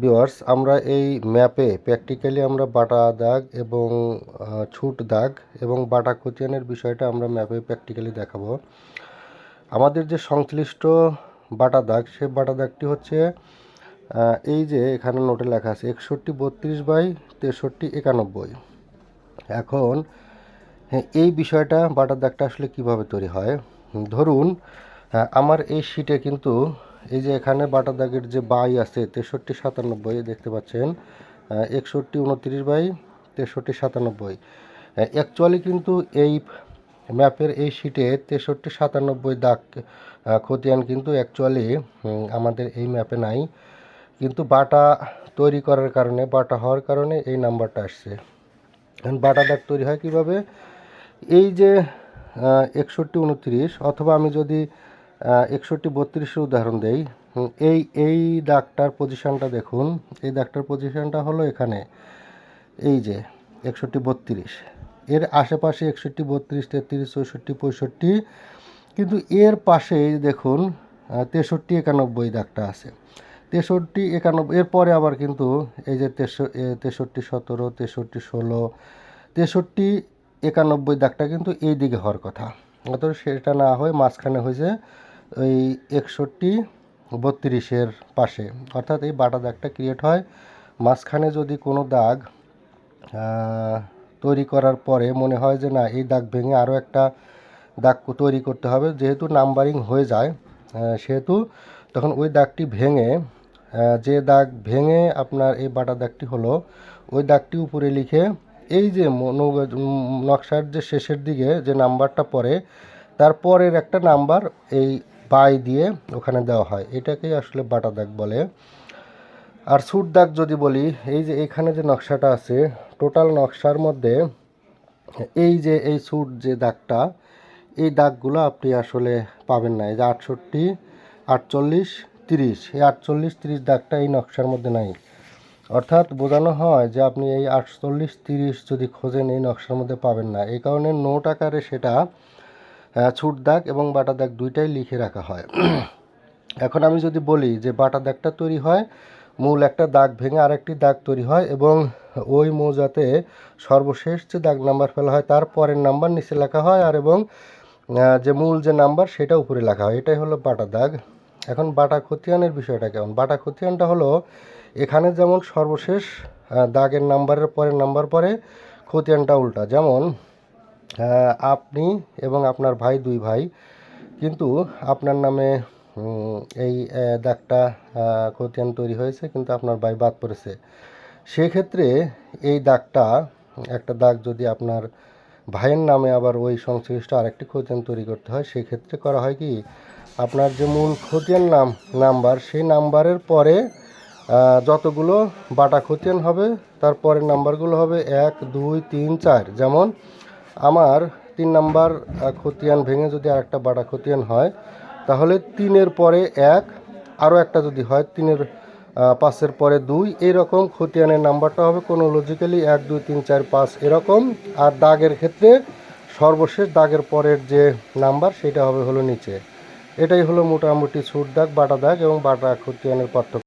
Viewers আমরা এই ম্যাপে প্র্যাকটিক্যালি আমরা বাটা দাগ এবং ছুট দাগ এবং বাটা খতিয়ানের বিষয়টা আমরা ম্যাপে প্র্যাকটিক্যালি দেখাবো। আমাদের যে সংশ্লিষ্ট বাটা দাগ সে বাটা দাগটি হচ্ছে এই যে এখানে নোটে লেখা আছে একষট্টি বত্রিশ বাই তেষট্টি একানব্বই। এখন হ্যাঁ, এই বিষয়টা বাটার দাগটা আসলে কীভাবে তৈরি হয়? ধরুন আমার এই শিটে কিন্তু এই যে এখানে বাটার দাগের যে বাই আছে, তেষট্টি সাতানব্বই দেখতে পাচ্ছেন একষট্টি উনত্রিশ বাই তেষট্টি সাতানব্বই। অ্যাকচুয়ালি কিন্তু এই ম্যাপের এই শিটে তেষট্টি সাতানব্বই দাগ খতিয়ান কিন্তু অ্যাকচুয়ালি আমাদের এই ম্যাপে নাই। কিন্তু বাটা তৈরি করার কারণে, বাটা হওয়ার কারণে এই নাম্বারটা আসছে। এখন বাটা দাগ তৈরি হয় কীভাবে? এই যে একষট্টি উনত্রিশ, অথবা আমি যদি একষট্টি, বত্রিশের উদাহরণ দেই। এই এই দাগটার পজিশনটা দেখুন। এই দাগটার পজিশনটা হলো এখানে। এই যে, একষট্টি, বত্রিশ। এর আশেপাশে একষট্টি, বত্রিশ, তেত্রিশ, চৌষট্টি, পঁয়ষট্টি। কিন্তু এর পাশে দেখুন তেষট্টি, একানব্বই দাগটা আছে। তেষট্টি, একানব্বই, এরপরে আবার কিন্তু এই যে তেষট্টি সতেরো, তেষট্টি, ষোলো, তেষট্টি, একানব্বই দাগটা কিন্তু এই দিকে হওয়ার কথা। অথচ সেটা না হয়ে মাঝখানে হয়েছে ওই একষট্টি বত্রিশের পাশে। অর্থাৎ এই বাটা দাগটা ক্রিয়েট হয়। মাঝখানে যদি কোনো দাগ তৈরি করার পরে মনে হয় যে না, এই দাগ ভেঙে আরও একটা দাগ তৈরি করতে হবে। যেহেতু নাম্বারিং হয়ে যায় সেহেতু তখন ওই দাগটি ভেঙে যে দাগ ভেঙে আপনার এই বাটা দাগটি হলো, ওই দাগটি উপরে লিখে এই যে নকশার যে শেষের দিকে যে নাম্বারটা পড়ে তারপরের একটা নাম্বার এই বাই দিয়ে ওখানে দেওয়া হয়। এটাকেই আসলে বাটা দাগ বলে। আর সুট দাগ যদি বলি, এই যে এখানে যে নকশাটা আছে, টোটাল নকশার মধ্যে এই যে, এই সুট যে দাগটা, এই দাগগুলো আপনি আসলে পাবেন না। এই যে আটষট্টি, আটচল্লিশ, তিরিশ, এই আটচল্লিশ, তিরিশ দাগটা এই নকশার মধ্যে নাই। অর্থাৎ বোঝানো হয় যে আপনি এই আটচল্লিশ, তিরিশ যদি খোঁজেন, এই নকশার মধ্যে পাবেন না। এই কারণে নোট আকারে সেটা ছুট দাগ এবং বাটা দাগ দুইটাই লিখে রাখা হয়। এখন আমি যদি বলি যে বাটা দাগটা তৈরি হয়, মূল একটা দাগ ভেঙে আরেকটি দাগ তৈরি হয় এবং ওই মৌজাতে সর্বশেষ যে দাগ নাম্বার ফেলা হয় তার পরের নাম্বার নিচে লেখা হয় আর এবং যে মূল যে নাম্বার সেটা উপরে লেখা হয়। এটাই হলো বাটা দাগ। এখন বাটা খতিয়ানের বিষয়টা কেমন? বাটা খতিয়ানটা হলো এখানে যেমন সর্বশেষ দাগের নাম্বারের পরের নাম্বার পরে খতিয়ানটা উল্টা। যেমন আপনি এবং আপনার ভাই, দুই ভাই, কিন্তু আপনার নামে এই দাগটা খতিয়ান তৈরি হয়েছে, কিন্তু আপনার ভাই বাদ পড়েছে। সেক্ষেত্রে এই দাগটা, একটা দাগ যদি আপনার ভাইয়ের নামে আবার ওই সংশ্লিষ্ট আরেকটি খতিয়ান তৈরি করতে হয়, সেক্ষেত্রে করা হয় কি, আপনার যে মূল খতিয়ান নাম, নাম্বার, সেই নাম্বারের পরে যতগুলো বাটা খতিয়ান হবে, তার পরের নাম্বারগুলো হবে এক, দুই, তিন, চার। যেমন আমার তিন নাম্বার খতিয়ান ভেঙে যদি আরেকটা বাটা খতিয়ান হয়, তাহলে তিনের পরে এক, আরও একটা যদি হয়, তিনের পাঁচের পরে দুই, এইরকম খতিয়ানের নাম্বারটা হবে কোনো লজিক্যালি এক, দুই, তিন, চার, পাঁচ, এরকম। আর দাগের ক্ষেত্রে সর্বশেষ দাগের পরের যে নাম্বার, সেটা হবে হলো নিচে। এটাই হলো মোটামুটি ছুট দাগ, বাটা দাগ এবং বাটা খতিয়ানের পার্থক্য।